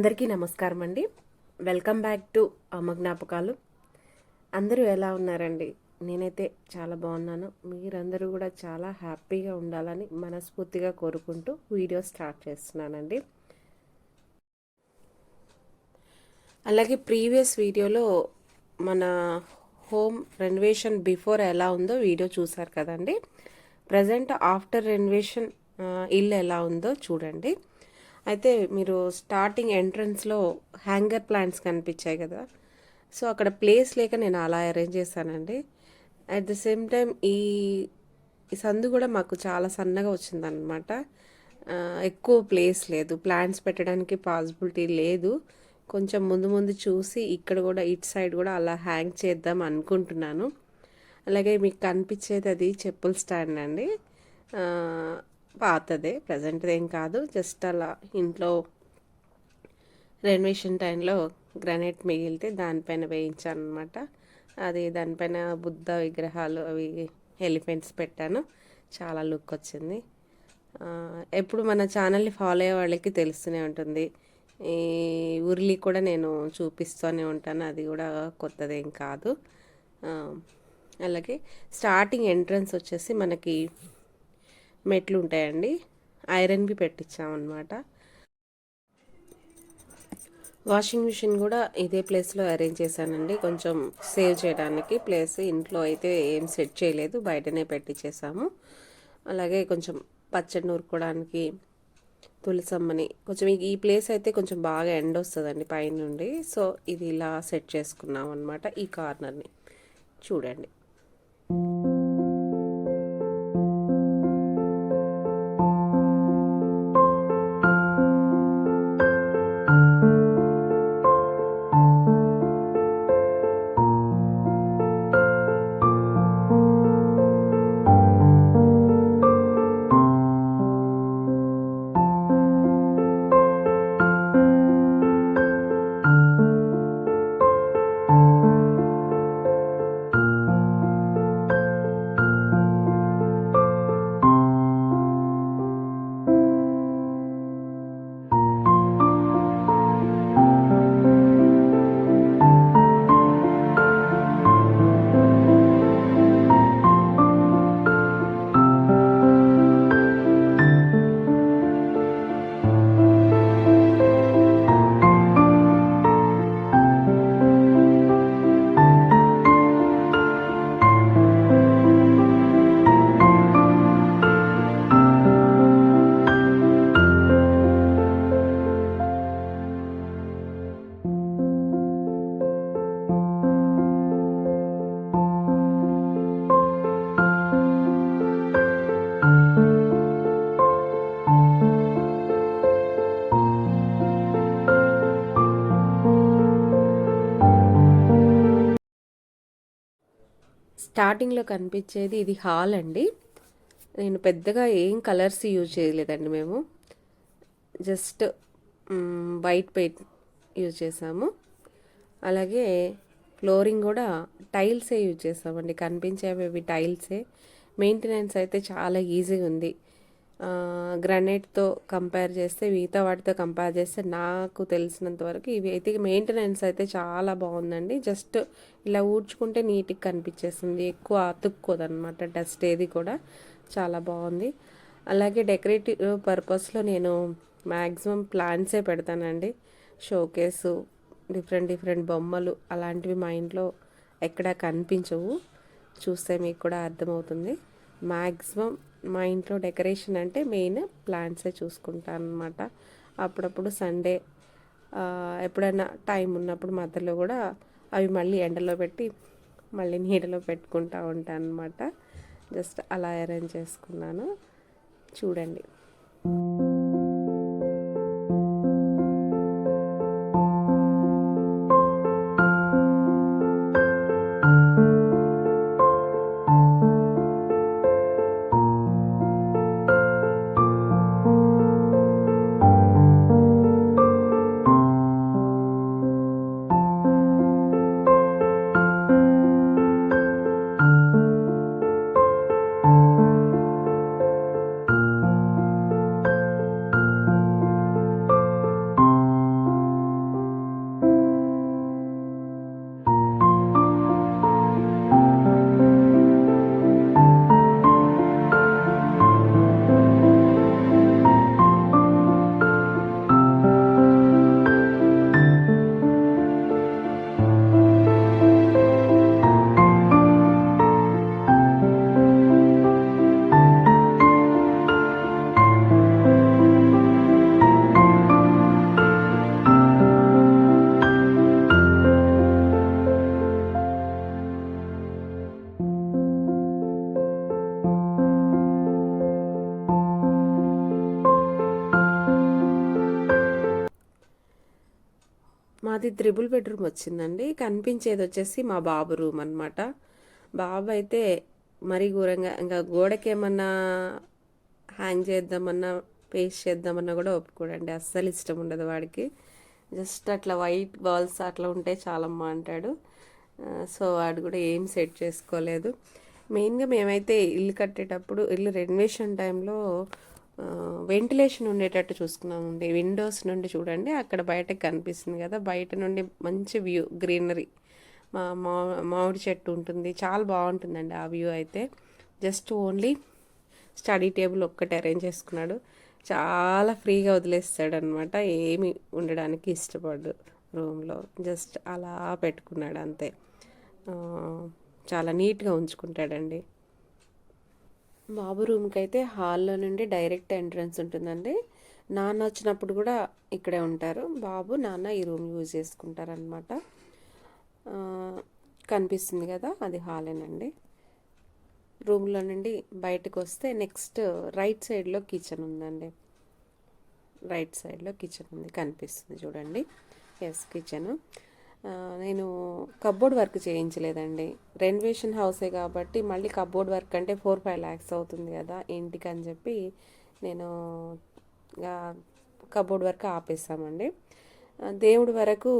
అందరికీ నమస్కారం అండి వెల్కమ్ బ్యాక్ టు అమ్మ జ్ఞాపకాలు. అందరూ ఎలా ఉన్నారండి? నేనైతే చాలా బాగున్నాను. మీరందరూ కూడా చాలా హ్యాపీగా ఉండాలని మనస్ఫూర్తిగా కోరుకుంటూ వీడియో స్టార్ట్ చేస్తున్నానండి. అలాగే ప్రీవియస్ వీడియోలో మన హోమ్ రెనోవేషన్ బిఫోర్ ఎలా ఉందో వీడియో చూసారు కదండి. ప్రజెంట్ ఆఫ్టర్ రెనోవేషన్ ఇల్లు ఎలా ఉందో చూడండి. అయితే మీరు స్టార్టింగ్ ఎంట్రన్స్లో హ్యాంగర్ ప్లాంట్స్ కనిపించాయి కదా. సో అక్కడ ప్లేస్ లేక నేను అలా అరేంజ్ చేశానండి. అట్ ద సేమ్ టైం ఈ సందు కూడా మాకు చాలా సన్నగా వచ్చిందనమాట ఎక్కువ ప్లేస్ లేదు. ప్లాంట్స్ పెట్టడానికి పాసిబిలిటీ లేదు. కొంచెం ముందు ముందు చూసి ఇక్కడ కూడా ఇటు సైడ్ కూడా అలా హ్యాంగ్ చేద్దాం అనుకుంటున్నాను. అలాగే మీకు కనిపించేది అది చెప్పుల స్టాండ్ అండి. పాతదే ప్రజెంట్ది ఏం కాదు. జస్ట్ అలా ఇంట్లో రెనోవేషన్ టైంలో గ్రానైట్ మిగిలితే దానిపైన వేయించాను అనమాట అది దానిపైన బుద్ధ విగ్రహాలు అవి ఎలిఫెంట్స్ పెట్టాను. చాలా లుక్ వచ్చింది. ఎప్పుడు మన ఛానల్ని ఫాలో అయ్యే వాళ్ళకి తెలుస్తూనే ఉంటుంది. ఈ ఉర్లి కూడా నేను చూపిస్తూనే ఉంటాను. అది కూడా కొత్తదేం కాదు. అలాగే స్టార్టింగ్ ఎంట్రన్స్ వచ్చేసి మనకి మెట్లు ఉంటాయండి. ఐరన్వి పెట్టించామన్నమాట. వాషింగ్ మిషన్ కూడా ఇదే ప్లేస్లో అరేంజ్ చేశానండి. కొంచెం సేవ్ చేయడానికి ప్లేస్ ఇంట్లో అయితే ఏం సెట్ చేయలేదు. బయటనే పెట్టించేసాము అలాగే కొంచెం పచ్చడి నూరుకోవడానికి తులసమ్మని కొంచెం ఈ- ఈ ప్లేస్ అయితే కొంచెం బాగా ఎండ వస్తుందండి పైనుండి సో ఇది ఇలా సెట్ చేసుకున్నాం అనమాట ఈ కార్నర్ని. చూడండి. స్టార్టింగ్లో కనిపించేది ఇది హాల్ అండి. నేను పెద్దగా ఏం కలర్స్ యూజ్ చేయలేదండి మేము. జస్ట్ వైట్ పెయింట్ యూజ్ చేసాము. అలాగే ఫ్లోరింగ్ కూడా టైల్సే యూజ్ చేసామండి. కనిపించేవి టైల్సే. మెయింటెనెన్స్ అయితే చాలా ఈజీగా ఉంది. గ్రనైట్తో కంపేర్ చేస్తే మిగతా వాటితో కంపేర్ చేస్తే నాకు తెలిసినంత వరకు ఇవి అయితే మెయింటెనెన్స్ అయితే చాలా బాగుందండి. జస్ట్ ఇలా ఊడ్చుకుంటే నీట్గా కనిపించేస్తుంది. ఎక్కువ అతుక్కోదనమాట డస్ట్ ఏది కూడా. చాలా బాగుంది. అలాగే డెకరేటివ్ పర్పస్లో నేను మ్యాక్సిమం ప్లాంట్సే పెడతానండి. షోకేసు డిఫరెంట్ డిఫరెంట్ బొమ్మలు అలాంటివి మా ఇంట్లో ఎక్కడా కనిపించవు. చూస్తే మీకు కూడా అర్థమవుతుంది. మ్యాక్సిమం మా ఇంట్లో డెకరేషన్ అంటే మెయిన్ ప్లాంట్సే చూసుకుంటాను అనమాట అప్పుడప్పుడు సండే ఎప్పుడైనా టైం ఉన్నప్పుడు మధ్యలో కూడా అవి మళ్ళీ ఎండలో పెట్టి మళ్ళీ నీడలో పెట్టుకుంటా ఉంటాను అనమాట జస్ట్ అలా అరేంజ్ చేసుకున్నాను. చూడండి. మాది త్రిబుల్ బెడ్రూమ్ వచ్చిందండి. కనిపించేది వచ్చేసి మా బాబు రూమ్ అనమాట బాబు అయితే మరీ ఘోరంగా ఇంకా గోడకి ఏమన్నా హ్యాంగ్ చేద్దామన్నా పేస్ట్ చేద్దామన్నా కూడా ఒప్పుకోడండి. అస్సలు ఇష్టం ఉండదు వాడికి. జస్ట్ అట్లా వైట్ బాల్స్ అట్లా ఉంటే చాలమ్మా అంటాడు. సో వాడు కూడా ఏం సెట్ చేసుకోలేదు. మెయిన్గా మేమైతే ఇల్లు కట్టేటప్పుడు ఇల్లు రెనోవేషన్ టైంలో వెంటిలేషన్ ఉండేటట్టు చూసుకున్నామండి. విండోస్ నుండి చూడండి అక్కడ బయటకు కనిపిస్తుంది కదా. బయట నుండి మంచి వ్యూ గ్రీనరీ. మా మామిడి చెట్టు ఉంటుంది. చాలా బాగుంటుందండి ఆ వ్యూ అయితే. జస్ట్ ఓన్లీ స్టడీ టేబుల్ ఒక్కటి అరేంజ్ చేసుకున్నాడు. చాలా ఫ్రీగా వదిలేస్తాడు అనమాట ఏమి ఉండడానికి ఇష్టపడు రూమ్లో. జస్ట్ అలా పెట్టుకున్నాడు అంతే. చాలా నీట్గా ఉంచుకుంటాడండి. బాబు రూమ్కి అయితే హాల్లో నుండి డైరెక్ట్ ఎంట్రన్స్ ఉంటుందండి. నాన్న వచ్చినప్పుడు కూడా ఇక్కడే ఉంటారు. బాబు నాన్న ఈ రూమ్ యూజ్ చేసుకుంటారనమాట కనిపిస్తుంది కదా అది హాలేనండి. రూమ్లో నుండి బయటకు వస్తే నెక్స్ట్ రైట్ సైడ్లో కిచెన్ ఉందండి. రైట్ సైడ్లో కిచెన్ ఉంది కనిపిస్తుంది చూడండి. ఎస్ కిచెన్ నేను కబ్బోర్డ్ వర్క్ చేయించలేదండి. రెనోవేషన్ హౌసే కాబట్టి మళ్ళీ కబ్బోర్డ్ వర్క్ అంటే ఫోర్ ఫైవ్ ల్యాక్స్ అవుతుంది కదా ఇంటికి అని చెప్పి నేను కబ్బోర్డ్ వర్క్ ఆపేసామండి దేవుడి వరకు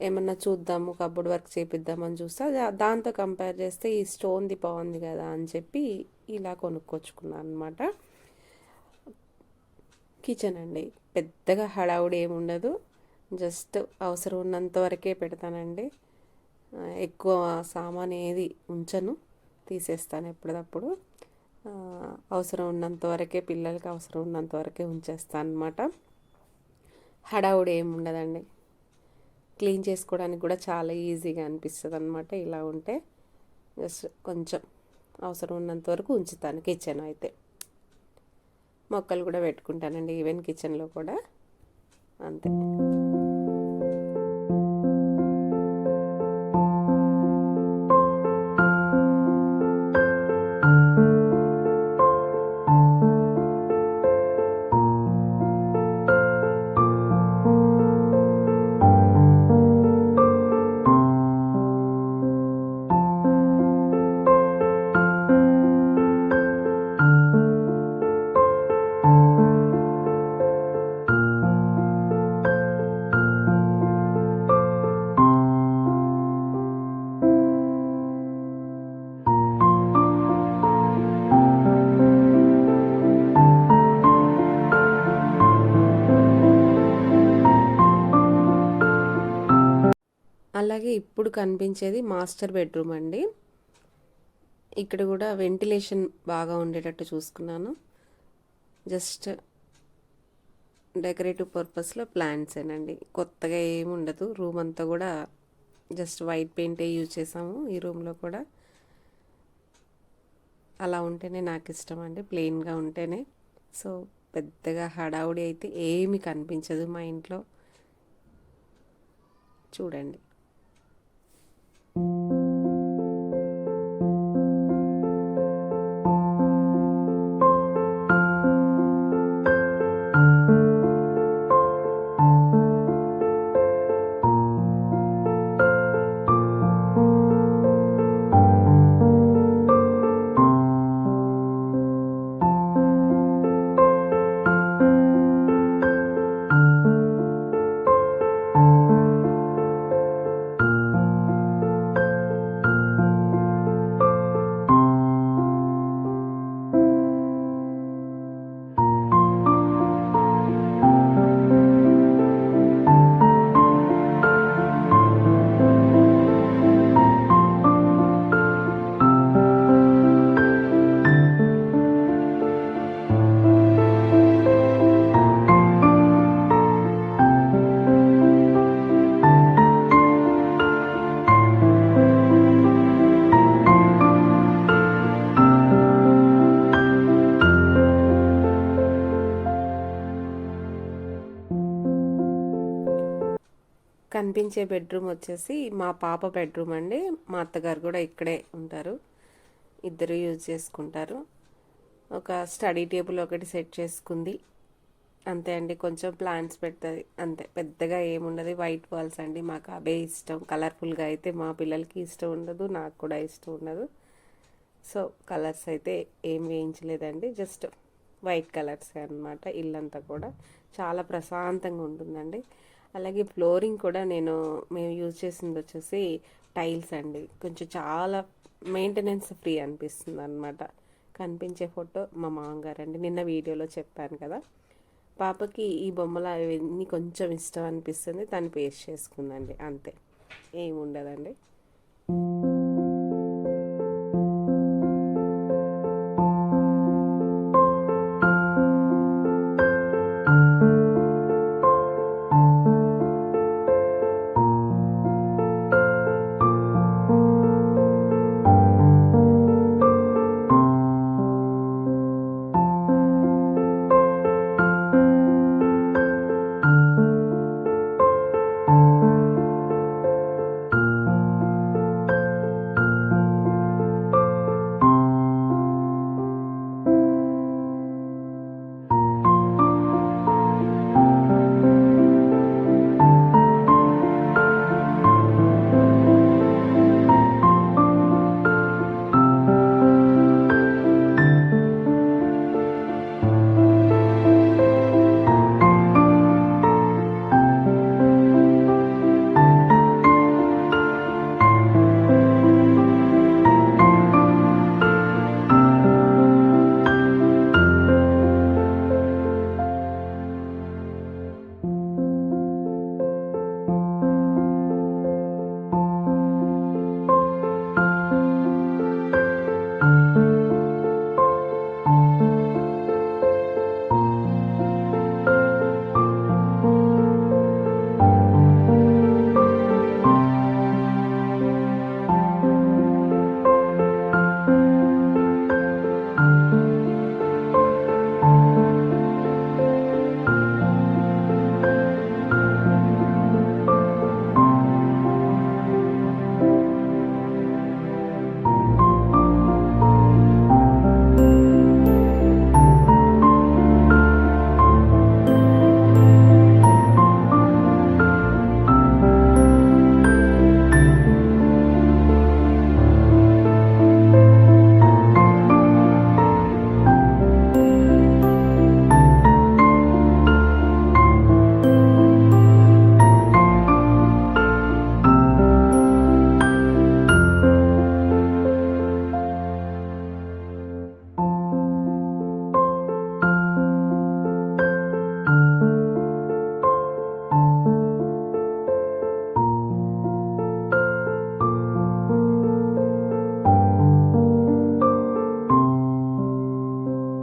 ఏమన్నా చూద్దాము కబ్బోర్డ్ వర్క్ చేపిద్దామని చూస్తే దాంతో కంపేర్ చేస్తే ఈ స్టోన్ది బాగుంది కదా అని చెప్పి ఇలా కొనుక్కొచ్చుకున్నాను అనమాట కిచెన్ అండి పెద్దగా హడావుడి ఏమి ఉండదు జస్ట్ అవసరం ఉన్నంత వరకే పెడతానండి. ఎక్కువ సామాన్ ఏది ఉంచను తీసేస్తాను ఎప్పటికప్పుడు అవసరం ఉన్నంత వరకే పిల్లలకి అవసరం ఉన్నంత వరకే ఉంచేస్తాను అనమాట హడావుడి ఏమి ఉండదండి. క్లీన్ చేసుకోవడానికి కూడా చాలా ఈజీగా అనిపిస్తుంది అనమాట ఇలా ఉంటే. జస్ట్ కొంచెం అవసరం ఉన్నంత వరకు ఉంచుతాను కిచెన్ అయితే. మొక్కలు కూడా పెట్టుకుంటానండి ఈవెన్ కిచెన్లో కూడా. అంతే. ఇప్పుడు కనిపించేది మాస్టర్ బెడ్రూమ్ అండి. ఇక్కడ కూడా వెంటిలేషన్ బాగా ఉండేటట్టు చూసుకున్నాను. జస్ట్ డెకరేటివ్ పర్పస్లో ప్లాంట్స్ ఏనండి. కొత్తగా ఏమి ఉండదు. రూమ్ అంతా కూడా జస్ట్ వైట్ పెయింటే యూజ్ చేసాము ఈ రూమ్లో కూడా. అలా ఉంటేనే నాకు ఇష్టం అండి. ప్లెయిన్గా ఉంటేనే. సో పెద్దగా హడావుడి అయితే ఏమి కనిపించదు మా ఇంట్లో. చూడండి. కనిపించే బెడ్రూమ్ వచ్చేసి మా పాప బెడ్రూమ్ అండి. మా అత్తగారు కూడా ఇక్కడే ఉంటారు. ఇద్దరు యూజ్ చేసుకుంటారు. ఒక స్టడీ టేబుల్ ఒకటి సెట్ చేసుకుంది. అంతే అండి. కొంచెం ప్లాంట్స్ పెడుతుంది. అంతే. పెద్దగా ఏముండదు. వైట్ వాల్స్ అండి. మాకు అవే ఇష్టం. కలర్ఫుల్గా అయితే మా పిల్లలకి ఇష్టం ఉండదు. నాకు కూడా ఇష్టం ఉండదు. సో కలర్స్ అయితే ఏం వేయించలేదండి. జస్ట్ వైట్ కలర్స్ అన్నమాట. ఇల్లంతా కూడా. చాలా ప్రశాంతంగా ఉంటుందండి. అలాగే ఫ్లోరింగ్ కూడా నేను మేము యూజ్ చేసింది వచ్చేసి టైల్స్ అండి. కొంచెం చాలా మెయింటెనెన్స్ ఫ్రీ అనిపిస్తుంది అనమాట కనిపించే ఫోటో మా మామగారు అండి నిన్న వీడియోలో చెప్పాను కదా. పాపకి ఈ బొమ్మలు అవన్నీ కొంచెం ఇష్టం అనిపిస్తుంది. తను పేస్ట్ చేసుకుందండి. అంతే. ఏముండదండి.